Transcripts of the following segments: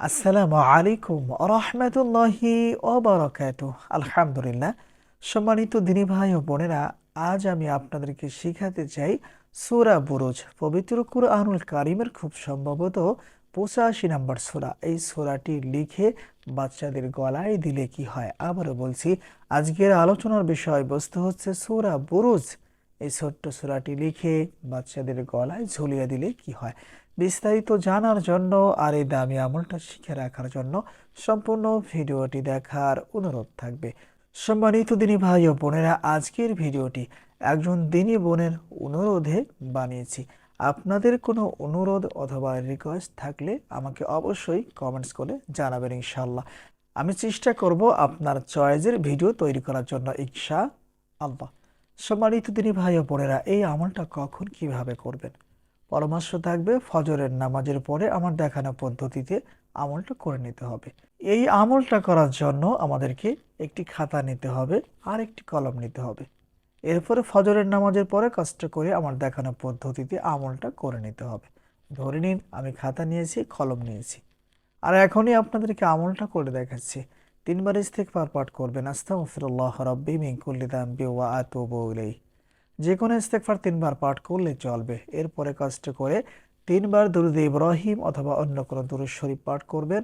আসসালামু আলাইকুম রহমতুল্লাহি ওবরাকাত আলহামদুলিল্লাহ। সম্মানিত দিনী ভাই ও বোনেরা, আজ আমি আপনাদেরকে শিখাতে চাই সূরা বুরুজ। পবিত্র কুরআনুল কারিমের খুব সম্ভবত পঁচাশি নম্বর সূরা। এই সূরাটি লিখে বাচ্চাদের গলায় দিলে কি হয়? আবারও বলছি, আজকের আলোচনার বিষয়বস্তু হচ্ছে সূরা বুরুজ। এই ছোট্ট সূরাটি লিখে বাচ্চাদের গলায় ঝুলিয়ে দিলে কি হয়? বিস্তারিত জানার জন্য আর এই দামি আমলটা শিখে রাখার জন্য সম্পূর্ণ ভিডিওটি দেখার অনুরোধ থাকবে। সম্মানিত দিনী ভাই ও বোনেরা, আজকের ভিডিওটি একজন দিনী বোনের অনুরোধে বানিয়েছি। আপনাদের কোনো অনুরোধ অথবা রিকোয়েস্ট থাকলে আমাকে অবশ্যই কমেন্টস করে জানাবেন ইনশাল্লাহ আমি চেষ্টা করব আপনার চয়েসের ভিডিও তৈরি করার জন্য। ইনশা আল্লাহ সম্মানিত দিনী ভাই ও বোনেরা, এই আমলটা কখন কীভাবে করবেন? পরামর্শ থাকবে ফজরের নামাজের পরে আমার দেখানো পদ্ধতিতে আমলটা করে নিতে হবে। এই আমলটা করার জন্য আমাদেরকে একটি খাতা নিতে হবে আর একটি কলম নিতে হবে। এরপরে ফজরের নামাজের পরে কষ্ট করে আমার দেখানো পদ্ধতিতে আমলটা করে নিতে হবে। ধরে নিন, আমি খাতা নিয়েছি, কলম নিয়েছি। আর এখনই আপনাদেরকে আমলটা করে দেখাচ্ছি। তিনবার ইস্তেগফার পাঠ করবেন। আস্তাগফিরুল্লাহ রাব্বি মিন কুল্লি যামবি ওয়া আতুবু যে কোনো ইস্তেগফার তিনবার পাঠ করলে চলবে। এরপরে কষ্ট করে তিনবার দুরুদ ইব্রাহিম অথবা অন্য কোনো দুরুদ শরীফ পাঠ করবেন।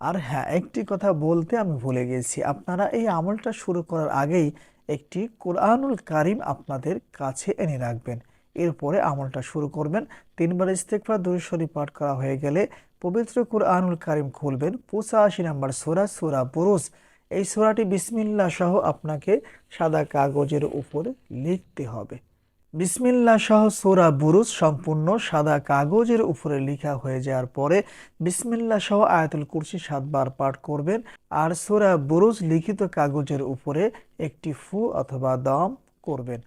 আর হ্যাঁ একটি কথা বলতে আমি ভুলে গেছি। আপনারা এই আমলটা শুরু করার আগেই একটি কোরআনুল কারিম আপনাদের কাছে এনে রাখবেন। এরপরে আমলটা শুরু করবেন। তিনবার ইস্তেগফার দুরুদ শরীফ পাঠ করা হয়ে গেলে পবিত্র কোরআনুল কারিম খুলবেন। পঁচাশি নাম্বার সোরা, সূরা বুরুজ। এই সোরাটি বিসমিল্লাহ সহ আপনাকে সাদা কাগজের উপরে লিখতে হবে। বিসমিল্লাহ সহ সূরা বুরুজ সম্পূর্ণ সাদা কাগজের উপরে লিখা হয়ে যাওয়ার পরে বিসমিল্লাহ সহ আয়াতুল কুরসি সাতবার পাঠ করবেন। আর সোরা বুরুজ লিখিত কাগজের উপরে একটি ফু অথবা দম করবেন।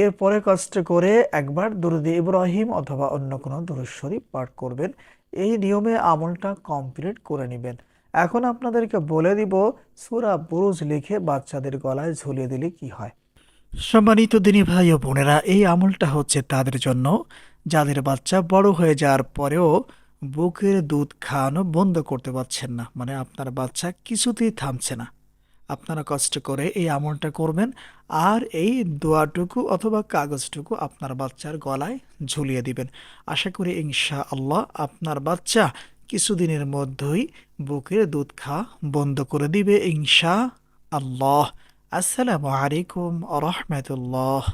এরপরে কষ্ট করে একবার দুরুদ ইব্রাহিম অথবা অন্য কোনো দুরুদ শরীফ পাঠ করবেন। এই নিয়মে আমলটা কমপ্লিট করে নেবেন। এখন আপনাদেরকে বলে দিব, সূরা বুরুজ লিখে বাচ্চাদের গলায় ঝুলিয়ে দিলে কি হয়। সম্মানিত দিনী ভাই ও বোনেরা, এই আমলটা হচ্ছে তাদের জন্য। যাদের বাচ্চা বড় হয়ে যাওয়ার পরেও বুকের দুধ খাওয়ানো বন্ধ করতে পারছেন না মানে আপনার বাচ্চা কিছুতেই থামছে না। আপনারা কষ্ট করে এই আমলটা করবেন আর এই দোয়াটুকু অথবা কাগজটুকু আপনার বাচ্চার গলায় ঝুলিয়ে দিবেন। আশা করি ইনশা আল্লাহ আপনার বাচ্চা কিছুদিনের মধ্যেই বুকের দুধ খাওয়া বন্ধ করে দিবে ইনশা আল্লাহ আসসালামু আলাইকুম আ রহমতুল্লাহ।